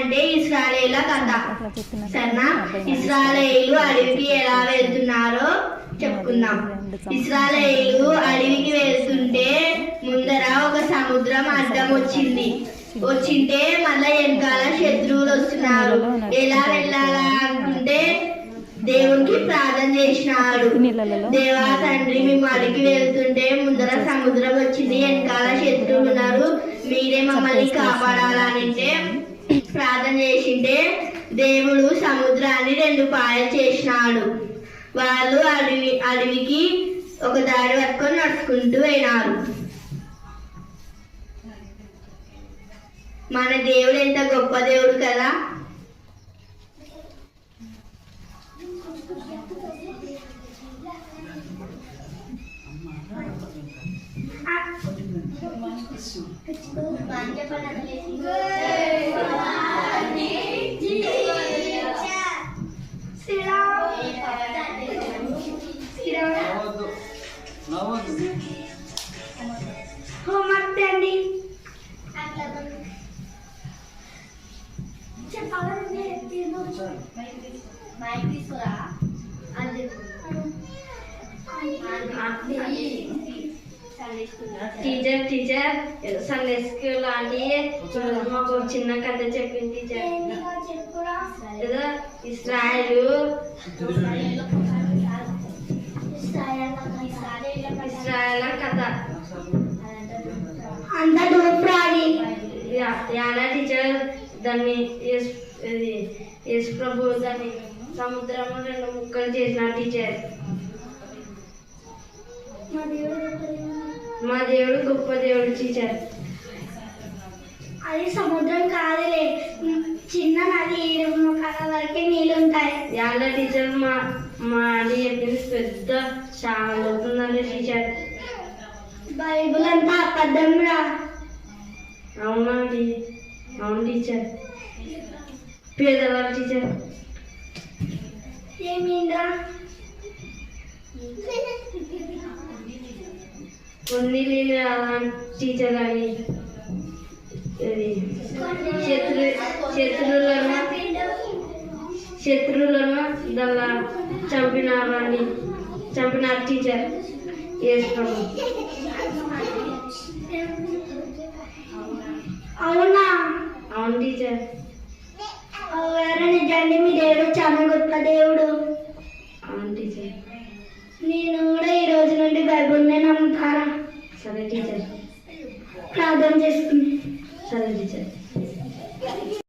అంటే ఇస్రాయేల కథ సరేనా? ఇస్రాయేలు అడవికి ఎలా వెళ్తున్నారో చెప్పుకుందాం. ఇస్రాయేలు అడవికి వెళ్తుంటే ముందర ఒక సముద్రం అడ్డం వచ్చింది. వచ్చింటే మళ్ళా వెనకాల శత్రువులు వస్తున్నారు. ఎలా వెళ్ళాలా అనుకుంటే దేవునికి ప్రార్థన చేసినాడు. దేవా తండ్రి మేము అడిగి వెళ్తుంటే ముందర సముద్రం వచ్చింది వెనకాల శత్రువులు ఉన్నారు. మీరే మమ్మల్ని కాపాడాలనంటే ప్రార్థన చేసింటే దేవుడు సముద్రాన్ని రెండు పాయలు చేసినాడు. వాళ్ళు అడవి అడవికి ఒక దారి పట్టుకొని నడుచుకుంటూ పోయినారు. మన దేవుడు ఎంత గొప్ప దేవుడు కదా నవ్వద్దు నవ్వద్దు హోంవర్క్ అండి teacher teacher Sunday school aunty మాకు ఒక చిన్న కథ చెప్పింది టీచర్ ఏదో ఇస్రాయలు. ఇస్రాయల కథ. అంత దూరాడి యా- యానా టీచర్ దాన్ని యేసు ఇది యేసు ప్రభు దాన్ని సముద్రంలో రెండు ముక్కలు చేసిన టీచర్ మా దేవుడు గొప్ప దేవుడు టీచర్. అది సముద్రం కాదులే. చిన్న నది వరకే నీళ్ళు ఉంటాయి యాళ్ళ టీచర్ మా మా అని చెప్పింది పెద్ద చాలా అవుతుందండి టీచర్. బైబుల్ అంతా అబద్ధం రా. అవునండి. అవును టీచర్. పేదవాళ్ళ టీచర్. ఏమింద్రా కొన్ని లేని టీచర్ అని శత్రు శత్రువులను శత్రువులను దానిలా చంపినారు అని చంపినారు టీచర్ వేసుకోండి అవునా? అవును టీచర్ అవుగారు నిజండి మీ దేవుడు గొప్ప దేవుడు సరే టీచర్ ప్రార్థన చేసుకుని సరే టీచర్